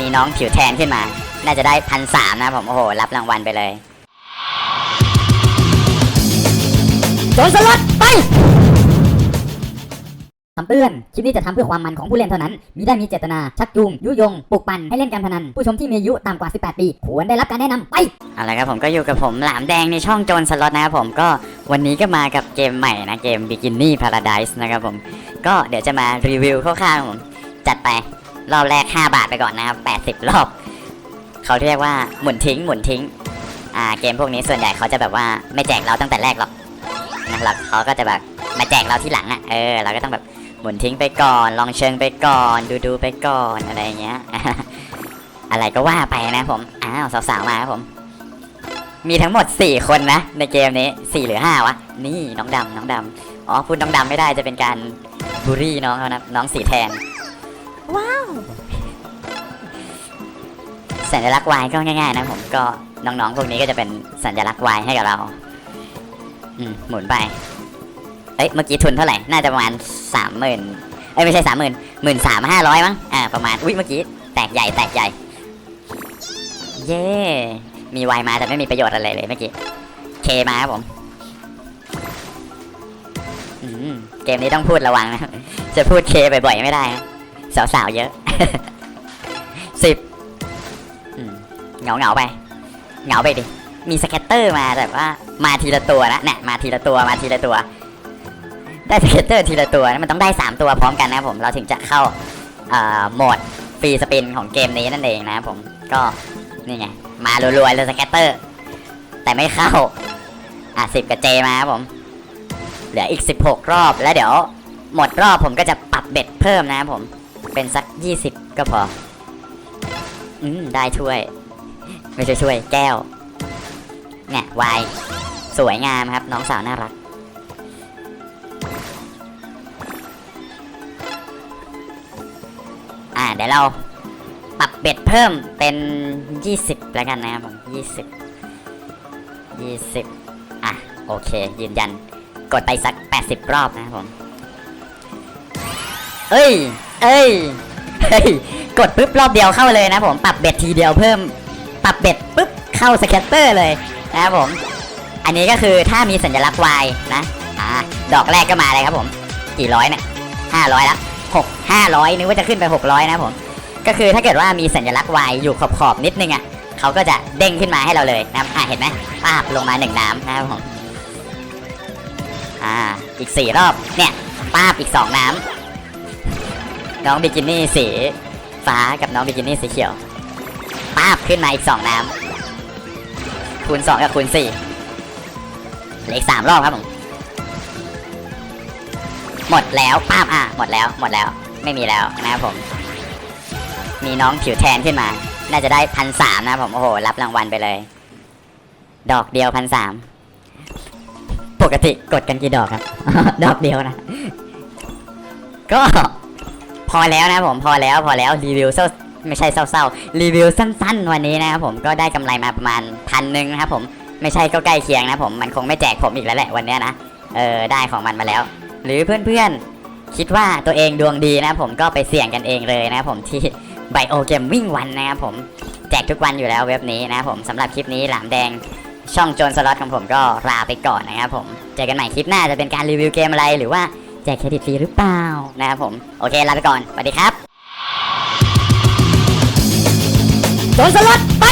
มีน้องผิวแทนขึ้นมา น่าจะได้พันสามนะผม โอ้โห รับรางวัลไปเลยโจรสลัดไปคำเตือน คลิปนี้จะทำเพื่อความมันของผู้เล่นเท่านั้น มิได้มีเจตนา ชักจูง ยุยง ปลุกปั่นให้เล่นการพนัน ผู้ชมที่มีอายุต่ำกว่า 18 ปี ควรได้รับการแนะนำไป เอาละครับผมก็อยู่กับผมหลามแดงในช่องโจรสล็อตนะครับผมก็วันนี้ก็มากับเกมใหม่นะ เกม Bikini Paradise นะครับผม ก็เดี๋ยวจะมารีวิวคร่าวๆผม จัดไป รอบแรก 5 บาทไปก่อนนะครับ80 รอบ เขาเรียกว่าหมุนทิ้งหมุนทิ้ง อ่าเกมพวกนี้ส่วนใหญ่เขาจะแบบว่าไม่แจกเราตั้งแต่แรกหรอกนะครับเขาก็จะแบบมาแจกเราที่หลังอะเออเราก็ต้องแบบหมุนทิ้งไปก่อน ลองเชิงไปก่อน ดูดูไปก่อนอะไรเงี้ย อะไรก็ว่าไปนะผมอ้าวสาวๆมาครับผม มีทั้งหมด 4 คนนะ ในเกมนี้ 4 หรือ 5 วะ นี่น้องดำน้องดำอ๋อพูดน้องดำไม่ได้จะเป็นการบูลลี่น้องเขานะน้องสีแทน ว้าว สัญลักษณ์วายก็ง่ายๆนะผมก็น้องๆพวกนี้ก็จะเป็นสัญลักษณ์วายให้กับเรา อืมหมุนไป เอ้ยเมื่อกี้ทุนเท่าไหร่ น่าจะประมาณสามหมื่นเอ้ยไม่ใช่สามหมื่นหมื่นสามห้าร้อยมั้ง อ่าประมาณ อุ้ยเมื่อกี้แตกใหญ่แตกใหญ่ เย้ มีวายมาแต่ไม่มีประโยชน์อะไรเลยเมื่อกี้เคมาครับผมอืมเกมนี้ต้องพูดระวังนะ จะพูดเคบ่อยๆไม่ได้นะ สาวๆเยอะ สิบเงาเงาไปเงาไปดิ มีสแกตเตอร์มาแต่ว่า มาทีละตัวนะเนี่ยมาทีละตัวมาทีละตัว ได้สเก็ตเตอร์ทีละตัวนะมันต้องได้3ตัวพร้อมกันนะครับผมเราถึงจะเข้าโหมดฟรีสปินของเกมนี้นั่นเองนะครับผมก็นี่ไงมารัวๆเลยสเก็ตเตอร์ แต่ไม่เข้า อะสิบกับเจมาครับผมเหลืออีก 16 รอบแล้วเดี๋ยว หมดรอบผมก็จะปรับเบ็ดเพิ่มนะครับผม เป็นสัก 20 ก็พอ อืม ได้ช่วย ไม่ใช่ช่วย แก้ว เนี่ยวาย สวยงามครับ น้องสาวน่ารัก อ่า เดี๋ยวเราปรับเบ็ดเพิ่มเป็น 20 แล้วกันนะครับผม 20 20 อะ โอเค ยืนยัน กดไปสัก 80 รอบนะครับผม เอ้ย เอ้ยเฮ้ยกดปุ๊บรอบเดียวเข้าเลยนะผมปรับเบ็ดทีเดียวเพิ่ม ปรับเบ็ดปุ๊บเข้าสแคตเตอร์เลยนะครับผม อันนี้ก็คือถ้ามีสัญลักษณ์ Y นะอ่าดอกแรกก็มาเลยครับผม กี่ร้อยเนี่ยห้าร้อยละหกห้าร้อยนึกว่าจะขึ้นไปหกร้อยนะผม ก็คือถ้าเกิดว่ามีสัญลักษณ์ Y อยู่ขอบขอบๆนิดนึงอะเขาก็จะเด้งขึ้นมาให้เราเลยนะครับอ่าเห็นไหมปาบลงมาหนึ่งน้ำนะครับผมอ่าอีกสี่รอบเนี่ยป้าบอีกสองน้ำ น้องบิกินี่สีฟ้ากับน้องบิกินี่สีเขียวป้าบขึ้นมาอีกสองน้ำคูณสองกับคูณสี่เหลืออีกสามรอบครับผมหมดแล้วป้าบอะหมดแล้วหมดแล้วไม่มีแล้วนะครับผม มีน้องผิวแทนขึ้นมา น่าจะได้พันสามนะผมโอ้โห รับรางวัลไปเลย ดอกเดียวพันสามปกติกดกันกี่ดอกครับ ดอกเดียวนะ ก็ พอแล้วนะผมพอแล้วพอแล้วรีวิวเศร้าไม่ใช่เศร้าๆรีวิวสั้นๆ วันนี้นะครับผมก็ได้กำไรมาประมาณพันหนึ่งนะครับผมไม่ใช่ก็ใกล้เคียงนะผมมันคงไม่แจกผมอีกแล้วแหละวันนี้นะเออได้ของมันมาแล้ว หรือเพื่อนๆคิดว่าตัวเองดวงดีนะผมก็ไปเสี่ยงกันเองเลยนะผมที่ไบโอเกมวิ่งวันนะครับผมแจกทุกวันอยู่แล้วเว็บนี้นะผมสำหรับคลิปนี้หลามแดงช่องโจนสล็อตของผมก็ลาไปก่อนนะครับผมเจอกันใหม่คลิปหน้าจะเป็นการรีวิวเกมอะไรหรือว่า จกเครดิตฟรีหรือเปล่านะครับผม โอเค ลาไปก่อน สวัสดีครับโดนสลัดไป